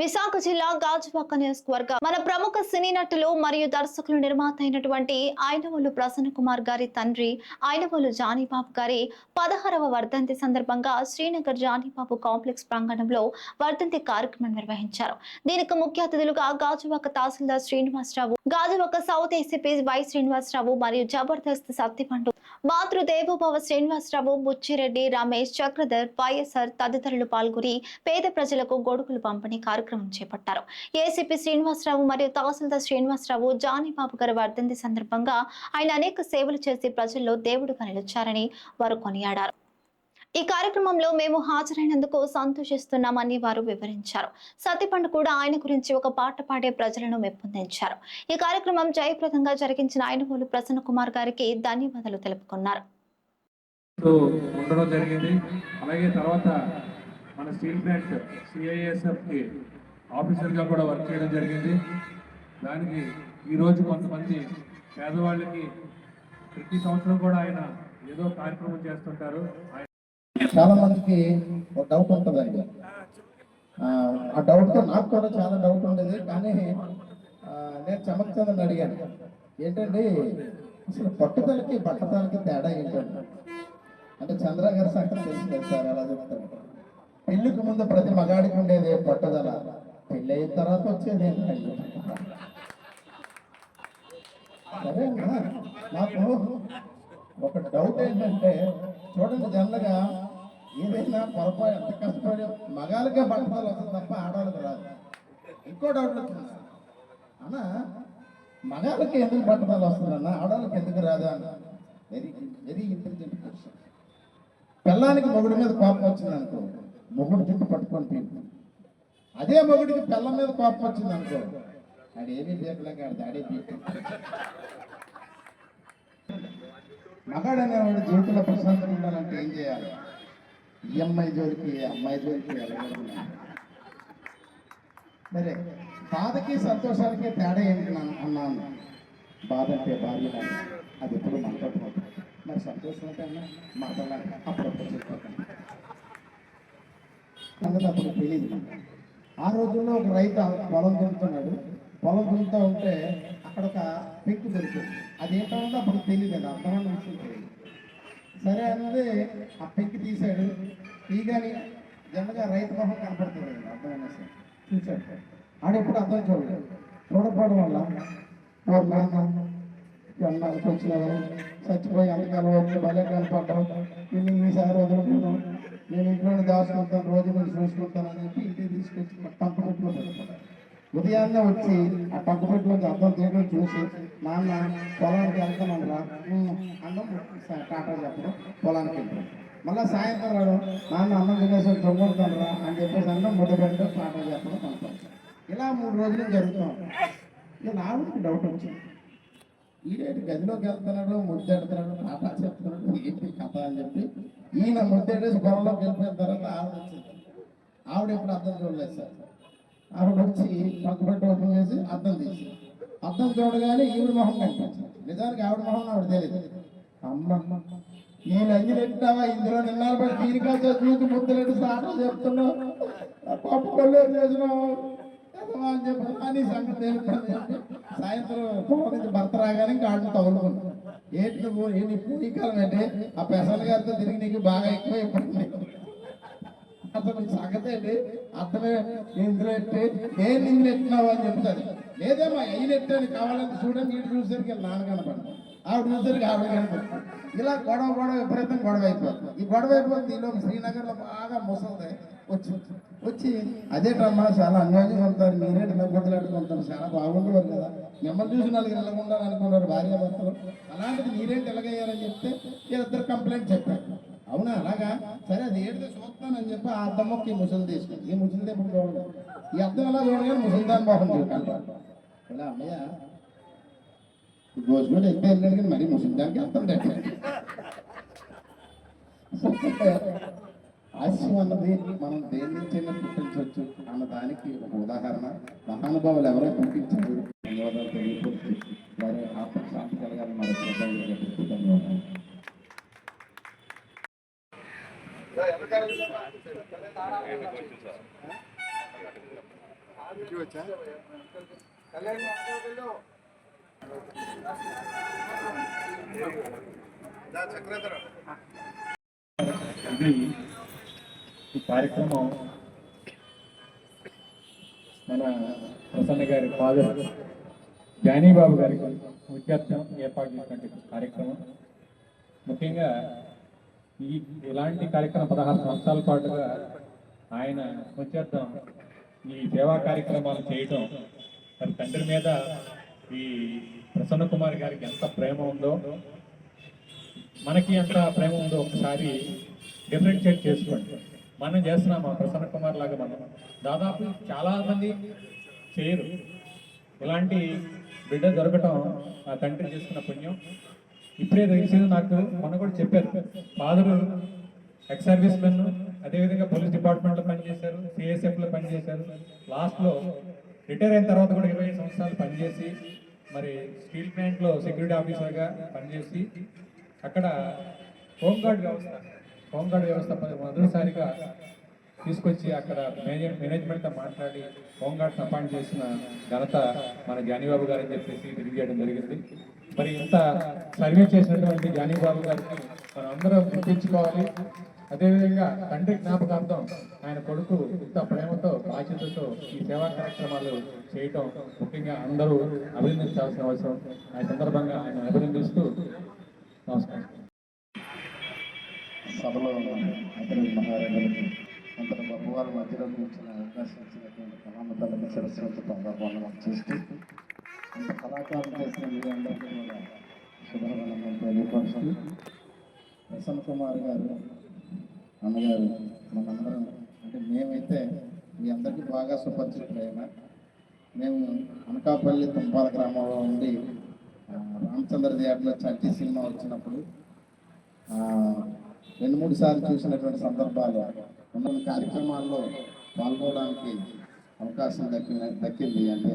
విశాఖ జిల్లా గాజువాక నియోజకవర్గ మన ప్రముఖ సినీ నటులు మరియు దర్శకులు నిర్మాత అయినటువంటి ఆయనవల్లు ప్రసన్న కుమార్ గారి తండ్రి ఆయనవల్లు జానీబాబు గారి పదహారవ వర్ధంతి సందర్భంగా శ్రీనగర్ జానీబాబు కాంప్లెక్స్ ప్రాంగణంలో వర్ధంతి కార్యక్రమం నిర్వహించారు. దీనికి ముఖ్య అతిథులుగా Gajuwaka tahsildar Srinivasarao Gajuwaka south ACP Y Srinivasarao మరియు జబర్దస్త్ సత్తిపండు మాతృదేవోభవ శ్రీనివాసరావు బుచ్చిరెడ్డి రమేష్ చక్రధర్ వైఎస్ఆర్ తదితరులు పాల్గొని పేద ప్రజలకు గొడుగులు పంపిణీ కార్యక్రమం చేపట్టారు. ఏసీపీ శ్రీనివాసరావు మరియు తహసీల్దార్ శ్రీనివాసరావు జానీబాబు గారి వర్ధంతి సందర్భంగా ఆయన అనేక సేవలు చేసి ప్రజల్లో దేవుడుగా నిలిచారని వారు కొనియాడారు. ఈ కార్యక్రమంలో మేము హాజరైనందుకు సంతోషిస్తున్నామని వారు వివరించారు. సత్యపండు కూడా ఆయన గురించి ఒక పాట పాడే ప్రజలను మెప్పొందించారు ఈ కార్యక్రమం జయప్రదంగా జరిగించిన ఆయనవోలు ప్రసన్న కుమార్ గారికి ధన్యవాదాలు తెలుపుకున్నారు. జరిగింది. అలాగే తర్వాత మన స్టీల్ ప్లాంట్ సిఐఎస్ఎఫ్కి ఆఫీసర్గా కూడా వర్క్ చేయడం జరిగింది. దానికి ఈరోజు కొంతమంది పేదవాళ్ళకి ప్రతి సంవత్సరం కూడా ఆయన ఏదో కార్యక్రమం చేస్తుంటారు. చాలా మందికి ఒక డౌట్ ఉంటుందండి ఆ, డౌట్తో నాకు కూడా చాలా డౌట్ ఉండేది. కానీ నేను చమక్చందని అడిగాను. ఏంటండి? అసలు పట్టుదలకి బట్టతలకి తేడా ఏంటండి? అంటే చంద్ర గారి సంగతి తెలిసింది సార్ అలా చెప్తారు పెళ్ళికి ముందు ప్రతి మగాడికి ఉండేది పట్టుదల. పెళ్ళి అయిన తర్వాత వచ్చేది ఏంటండి? సరే నాకు ఒక డౌట్ ఏంటంటే చూడండి జనరల్గా ఏదైనా పొరపాటు ఎంత కష్టపడి మగాళ్ళకే బట్టలు వస్తుంది తప్ప ఆడవాళ్ళకి రాదు. ఇంకో డౌట్ వచ్చింది అన్న మగాళ్ళకి ఎందుకు బట్టలు వస్తుందన్న ఆడవాళ్ళకి ఎందుకు రాదు అన్న? వెరీ వెరీ ఇంటెలిజెంట్ క్వశ్చన్ పిల్లానికి మొగుడి మీద కోపం వచ్చింది అనుకో మొగుడు జుట్టు పట్టుకొని తింటుంది. అదే మొగుడికి పిల్లం మీద కోపం వచ్చింది అనుకో ఆడు ఏమీ పీకలేక ఆడు దాడే వాడు మగాడు జీవితంలో ప్రశాంతంగా ఉండాలంటే ఏం చేయాలి? ఈ అమ్మాయి జోలికి అమ్మాయి జోలికి వెళ్ళకూడదు. సరే బాధకి సంతోషాలకి తేడా ఏంటి నా- అన్నాను. బాధ అంటే భార్య అది ఎప్పుడు మాట్లాడుతుంది మరి సంతోషం అంటే అన్న? మాట్లాడాలి అప్పుడప్పుడు చెప్పాలి సంగతి అప్పుడు తెలియదు ఆ రోజుల్లో ఒక రైతు పొలం దున్నుతున్నాడు పొలం దున్నుతూ ఉంటే అక్కడ ఒక పెంకు దొరికింది. అది ఏంటంటే అప్పుడు తెలియదు అది అర్థమైన విషయం తెలియదు సరే అన్నది ఆ పెంకి తీశాడు. తీగాని జనగా రైతు మొహం కనపడుతుంది. అర్థమైన చూశాడు. చూశాడు ఆడెప్పుడు అర్థం చూడలేదు. చూడకపోవడం వల్ల ఓ నాన్న ఎన్నాళ్ళకి వచ్చినావు చచ్చిపోయి అంతకాలం వచ్చి భలే కనపడ్డావు. నేను ఈసారి వదులుకున్నాను నేను ఇంట్లోనే దాచుకుంటాను రోజు నేను చూసుకుంటాను అని చెప్పి ఇంటికి తీసుకొచ్చి పంపపెట్టులో ఉదయాన్నే వచ్చి ఆ పంపపెట్టులోకి అర్థం తీయడం చూసి నాన్న పొలానికి వెళ్తానరా అన్నం టాటా చెప్పడం పొలానికి వెళ్తాం మళ్ళీ సాయంత్రం రాడు నాన్న అన్నం తినేసి దొంగలుతానరా అని చెప్పేసి అన్నం ముద్ద పెట్టడం టాటా చెప్పడం పంపాలి ఇలా మూడు రోజులు జరుగుతాం ఇక నాకు డౌట్ వచ్చింది. ఈడేటి గదిలోకి వెళ్తున్నాడు ముద్దెడుతున్నాడు టాటా చెప్తున్నాడు ఏంటి కథ అని చెప్పి ఈయన ముద్దెడేసి పొలంలోకి వెళ్ళిపోయిన తర్వాత ఆవిడ వచ్చింది. ఆవిడ ఎప్పుడు అర్థం చూడలేదు సార్. ఆవిడ వచ్చి పక్కపట్టి ఓపెన్ చేసి అర్థం తీసి. అర్థం చూడగానే ఈవిడ మొహం కనిపించింది. నిజానికి ఆవిడ మొహం ఆవిడ తెలియదు. అమ్మ నేను అన్ని పెట్టావా ఇందులో నిన్నాలు పడి దీనికాతో చూసి ముద్దలెట్టి సాటలు చెప్తున్నావు. పప్పు కొల్లేరు చేసినావు? అని చెప్పి అని సంగతి తెలుపుతాను సాయంత్రం పొలం నుంచి భర్త రాగానే కాళ్ళు తగులుకున్నాను ఏంటి నువ్వు? ఏంటి ఇప్పుడు అంటే ఆ పెసల గారితో తిరిగి నీకు బాగా ఎక్కువ అయిపోయింది. అతను సగతే సంగతి ఏంటి? అర్థమే ఇందులో ఎట్టి? నేను ఇందులో ఎట్టినావు అని చెప్తాను లేదేమా ఈయన ఎట్టాను కావాలని చూడండి ఇటు చూసేసరికి నాన్న కనపడి ఆవిడ చూసేసరికి ఆవిడ కనపడి ఇలా గొడవ గొడవ విపరీతం గొడవ అయిపోతుంది ఈ గొడవ అయిపోతుంది ఈలో శ్రీనగర్లో బాగా ముసలిది. వచ్చి వచ్చి అదే అదేటమ్మా చాలా అన్యాయంగా ఉంటారు. మీరే ఇలా చాలా బాగుండేవారు కదా. మిమ్మల్ని చూసి నలుగురు ఇలాగ ఉండాలనుకున్నారు భార్య భర్తలు అలాంటిది మీరేంటి ఎలాగయ్యారని చెప్తే వీళ్ళిద్దరు కంప్లైంట్ చెప్పారు. అవునా? అలాగా? సరే అది ఏడితే చూస్తానని చెప్పి ఆ అద్దం మొక్క ఈ ముసలి తీసుకుంది ఈ ముసలి ఎప్పుడు చూడలేదు ఈ అద్దం ఎలా చూడగానే ముసలిదాన్ మోహన్ చూడాలి ఇలా అమ్మయ్య ఈ రోజు కూడా ఎంత వెళ్ళాడు కానీ మరీ ముసలిదానికి అర్థం హాస్యం అన్నది మనం దేని నుంచైనా పుట్టించవచ్చు. అన్న దానికి ఒక ఉదాహరణ. మహానుభావులు ఎవరో పుట్టించారు ధన్యవాదాలు తెలియపరుస్తూ వారి ఆత్మశాంతి కలగాలని మన ప్రజలు ధన్యవాదాలు వచ్చా ఇది ఈ కార్యక్రమం మన ప్రసన్న గారి ఫాదర్ జానీబాబు గారికి విద్యార్థం ఏర్పాటు చేసినటువంటి కార్యక్రమం. ముఖ్యంగా ఈ ఇలాంటి కార్యక్రమం పదహారు సంవత్సరాల పాటుగా ఆయన వచ్చేద్దాం. ఈ సేవా కార్యక్రమాలు చేయటం. మరి తండ్రి మీద ఈ ప్రసన్న కుమార్ గారికి ఎంత ప్రేమ ఉందో మనకి ఎంత ప్రేమ ఉందో ఒకసారి డిఫరెన్షియేట్ చేసుకోండి. మనం చేస్తున్నామా ప్రసన్న కుమార్ లాగా మనం. దాదాపు చాలామంది చేయరు. ఇలాంటి బిడ్డ దొరకటం ఆ తండ్రి చేసుకున్న పుణ్యం. ఇప్పుడే తెలిసింది నాకు మొన్న కూడా చెప్పారు. ఫాదరు ఎక్స్ సర్వీస్ మెన్ అదేవిధంగా పోలీస్ డిపార్ట్మెంట్లో పనిచేశారు సిఎస్ఎఫ్లో పనిచేశారు. లాస్ట్లో రిటైర్ అయిన తర్వాత కూడా ఇరవై సంవత్సరాలు పనిచేసి మరి స్టీల్ ప్లాంట్లో సెక్యూరిటీ ఆఫీసర్గా పనిచేసి అక్కడ హోంగార్డ్ వ్యవస్థ హోంగార్డ్ వ్యవస్థ మొదటిసారిగా తీసుకొచ్చి అక్కడ మేనేజ్ మేనేజ్మెంట్తో మాట్లాడి హోంగార్డ్స్ అపాయింట్ చేసిన ఘనత మన జానీబాబు గారు అని చెప్పేసి తెలియజేయడం జరిగింది. మరి ఇంత సర్వే చేసినటువంటి జానీబాబు గారిని మనం అందరం గుర్తించుకోవాలి. అదేవిధంగా తండ్రి జ్ఞాపకార్థం ఆయన కొడుకు ఇంత ప్రేమతో బాధ్యతతో ఈ సేవా కార్యక్రమాలు చేయటం ముఖ్యంగా అందరూ అభినందించాల్సిన అవసరం. ఆ సందర్భంగా ఆయన అభినందిస్తూ నమస్కారం. సభలో అతని మహారాజులకి అంతటి మధ్యలో కూర్చున్న అవకాశం ఇచ్చినటువంటి కళామతలకు సరస్వతి చేస్తూ కళాకారులు చేసిన మీ అందరికీ కూడా శుభాభినందనలు తెలియపరుస్తూ ప్రసన్న కుమార్ గారు అన్నగారు మనందరం అంటే మేమైతే మీ అందరికీ బాగా సుపరిచితులైన మేము అనకాపల్లి తుంపాల గ్రామంలో ఉండి రామచంద్ర థియేటర్లో చట్టి సినిమా వచ్చినప్పుడు రెండు మూడు సార్లు చూసినటువంటి సందర్భాలు ఉన్న కార్యక్రమాల్లో పాల్గొనడానికి అవకాశం దక్కిన దక్కింది అంటే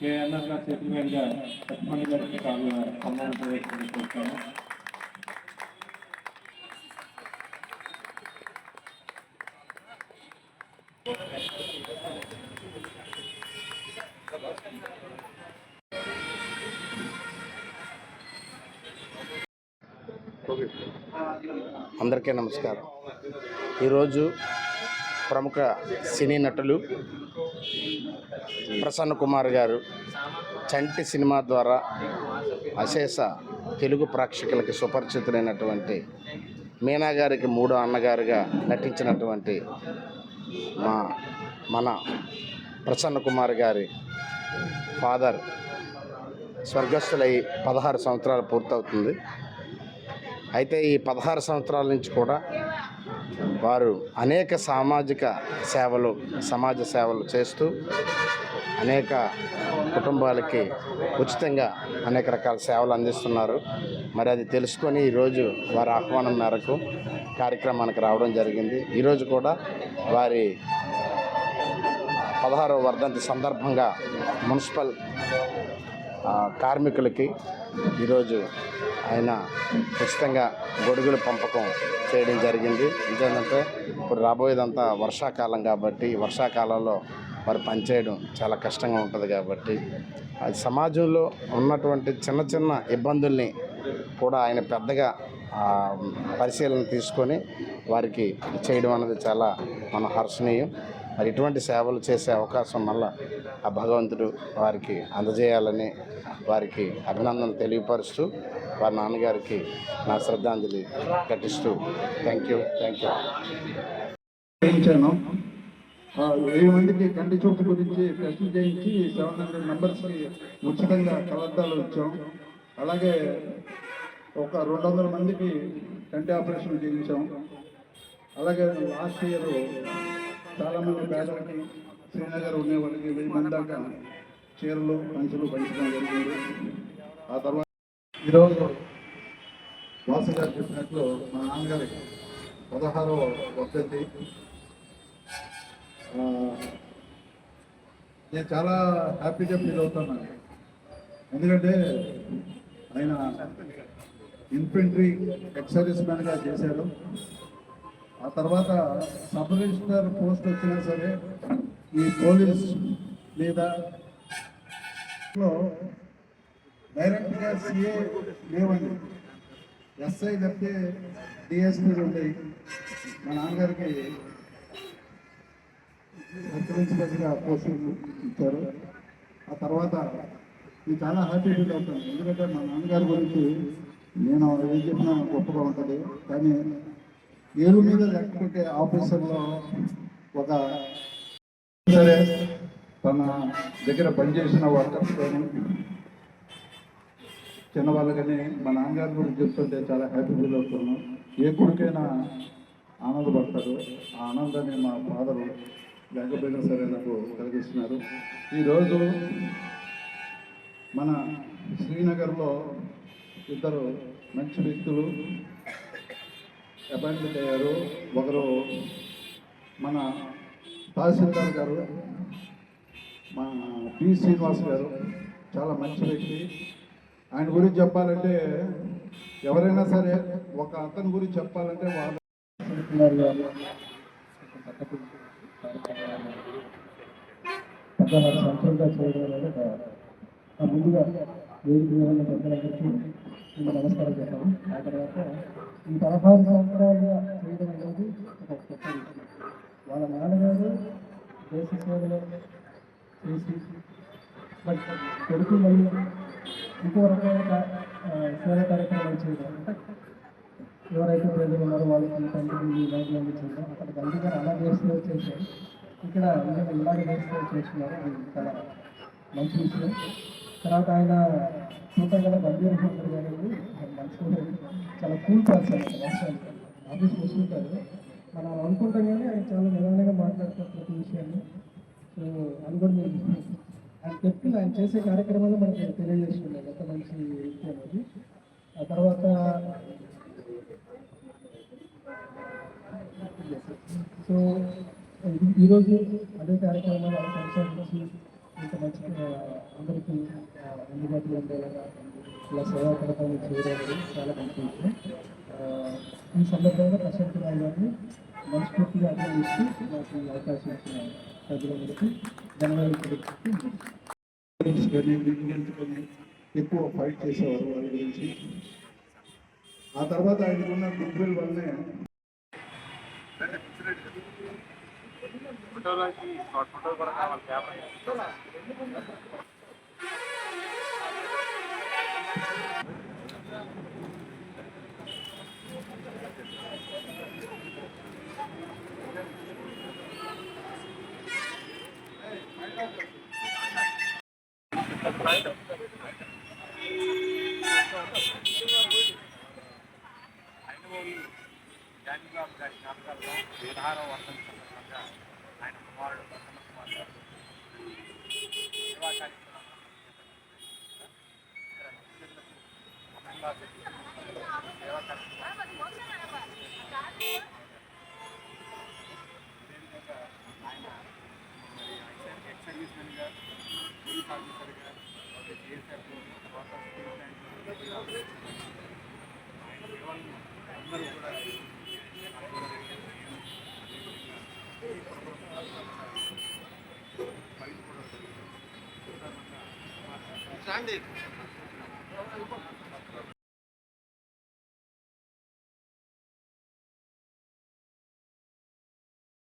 కేఎన్ఆర్ గారి చేతుల మీదుగా లక్ష్మణ్ గారికి సన్మానం అందరికీ నమస్కారం. ఈరోజు ప్రముఖ సినీ నటులు ప్రసన్న కుమార్ గారు చంటి సినిమా ద్వారా అశేష తెలుగు ప్రేక్షకులకి సుపరిచితులైనటువంటి మీనా గారికి మూడో అన్నగారుగా నటించినటువంటి మా మన ప్రసన్న కుమార్ గారి ఫాదర్ స్వర్గస్థులై పదహారు సంవత్సరాలు పూర్తవుతుంది. అయితే ఈ పదహారు సంవత్సరాల నుంచి కూడా వారు అనేక సామాజిక సేవలు సమాజ సేవలు చేస్తూ అనేక కుటుంబాలకి ఉచితంగా అనేక రకాల సేవలు అందిస్తున్నారు. మరి అది తెలుసుకొని ఈరోజు వారి ఆహ్వానం మేరకు కార్యక్రమానికి రావడం జరిగింది. ఈరోజు కూడా వారి పదహారవ వర్ధంతి సందర్భంగా మున్సిపల్ కార్మికులకి ఈరోజు ఆయన ఉచితంగా గొడుగుల పంపకం చేయడం జరిగింది. ఏంటంటే ఇప్పుడు రాబోయేదంతా వర్షాకాలం కాబట్టి వర్షాకాలంలో వారు పనిచేయడం చాలా కష్టంగా ఉంటుంది కాబట్టి అది సమాజంలో ఉన్నటువంటి చిన్న చిన్న ఇబ్బందుల్ని కూడా ఆయన పెద్దగా పరిశీలన తీసుకొని వారికి చేయడం అనేది చాలా మన హర్షణీయం మరి ఇటువంటి సేవలు చేసే అవకాశం మళ్ళా ఆ భగవంతుడు వారికి అందజేయాలని వారికి అభినందనలు తెలియపరుస్తూ వారి నాన్నగారికి నా శ్రద్ధాంజలి ఘటిస్తూ థ్యాంక్ యూ థ్యాంక్ యూ. చేయించాను. వెయ్యి మందికి కంటి చూపు గురించి ప్రశ్న చేయించి సెవెన్ హండ్రెడ్ మెంబర్స్కి ఉచితంగా కలద్దాలు ఇచ్చాం. అలాగే ఒక రెండు వందల మందికి కంటి ఆపరేషన్ చేయించాం. అలాగే లాస్ట్ ఇయర్ చాలామంది పేదలకి శ్రీనగర్ ఉండేవాళ్ళకి వెయ్యి మంది దాకా చీరలు పంచులు పంచడం జరిగింది. ఆ తర్వాత ఈరోజు వాసు గారు చెప్పినట్లు మా నాన్నగారి పదహారవ వర్ధంతి. నేను చాలా హ్యాపీగా ఫీల్ అవుతున్నాను ఎందుకంటే ఆయన ఇన్ఫెంట్రీ ఎక్సర్వీస్ మ్యాన్గా చేశారు ఆ తర్వాత సబ్ రిజిస్టర్ పోస్ట్ వచ్చినా సరే ఈ పోలీస్ మీద లో డైరెక్ట్గా సిఏ లేవండి. ఎస్ఐ తప్పితే డిఎస్పీలు ఉంటాయి మా నాన్నగారికి ప్రిన్సిపల్గా పోస్టులు ఇచ్చారు. ఆ తర్వాత నేను చాలా హ్యాపీ ఫీల్ అవుతాను. ఎందుకంటే మా నాన్నగారి గురించి నేను ఏం చెప్పినా గొప్పగా ఉంటుంది. కానీ ఏరు మీద లేకపోతే ఆఫీసర్లో ఒక సరే తన దగ్గర పనిచేసిన వర్కర్స్ కానీ చిన్నవాళ్ళకని మా నాన్నగారి గురించి చెప్తుంటే చాలా హ్యాపీ ఫీల్ అవుతున్నాను. ఏ కొడుకైనా ఆనందపడతారు ఆ ఆనందాన్ని మా ఫాదరు లేకపోయినా సరే నాకు కలిగిస్తున్నారు. ఈరోజు మన శ్రీనగర్లో ఇద్దరు మంచి వ్యక్తులు అపాయింట్మెంట్ అయ్యారు. ఒకరు మన తహసీల్దార్ గారు మన పి. శ్రీనివాస్ గారు చాలా మంచి వ్యక్తి. ఆయన గురించి చెప్పాలంటే ఎవరైనా సరే ఒక అతని గురించి చెప్పాలంటే వాళ్ళు చేయడం అనేది ముందుగా వేదిక నమస్కారం చెప్పాను ఆ తర్వాత ఈ పదహారు సంవత్సరాలుగా చేయడం అనేది ఒక గొప్ప వాళ్ళ నాన్నగారు దేశ సేవలో చేసి బట్ కొడుకు మళ్ళీ ఇంకో రకమైన సేవ కార్యక్రమాలు చేయడం. ఎవరైతే ప్రజలు ఉన్నారో వాళ్ళకి తండ్రి ఇలాంటి చేయడం అక్కడ తండ్రి గారు అలా చేస్తూ చేశారు. ఇక్కడ నిజంగా ఇలాగే చేస్తూ చేస్తున్నారు. అది చాలా మంచి విషయం. తర్వాత ఆయన చూడటం కదా బందీర్ హోటల్ అనేది మంచి చాలా కూల్ పర్సన్ వాస్తవానికి ఆఫీస్ వస్తుంటారు మనం అనుకుంటాం కానీ ఆయన చాలా నిదానంగా మాట్లాడతారు ప్రతి విషయాన్ని. సో అది కూడా మీరు ఆయన చెప్తుంది ఆయన చేసే కార్యక్రమాలు మనకు తెలియజేసుకున్నాం ఎంత మంచి వ్యక్తి అనేది. ఆ తర్వాత సో ఈరోజు అదే కార్యక్రమాలు ఆయన కొనసాగించి ఇంత మంచి అందరికీ అందుబాటులో ఉండేలాగా ఇలా సేవా పథకాలు చేయడానికి చాలా మంచి విషయం ఈ సందర్భంగా ప్రశాంత్ రావు గారిని మనస్ఫూర్తిగా అభినందిస్తూ నాకు అవకాశం ఇచ్చిన ప్రజలందరికీ ధన్యవాదాలు తెలుపుతూ ఎక్కువ ఫైట్ చేసేవారు వాళ్ళ గురించి. ఆ తర్వాత ఆయనకున్న ఫోటోలో షార్ట్ ఫోటో కూడా కావాలి కెమెరా ఐనవోలి జానిగా గారి నాటకాల్లో వేదాహారం వర్తం సాధ్యం జరిగాయి ఒక జిఎస్ఎఫ్ తర్వాత స్టీల్ ప్లాంట్ అందరూ కూడా స్టాండ్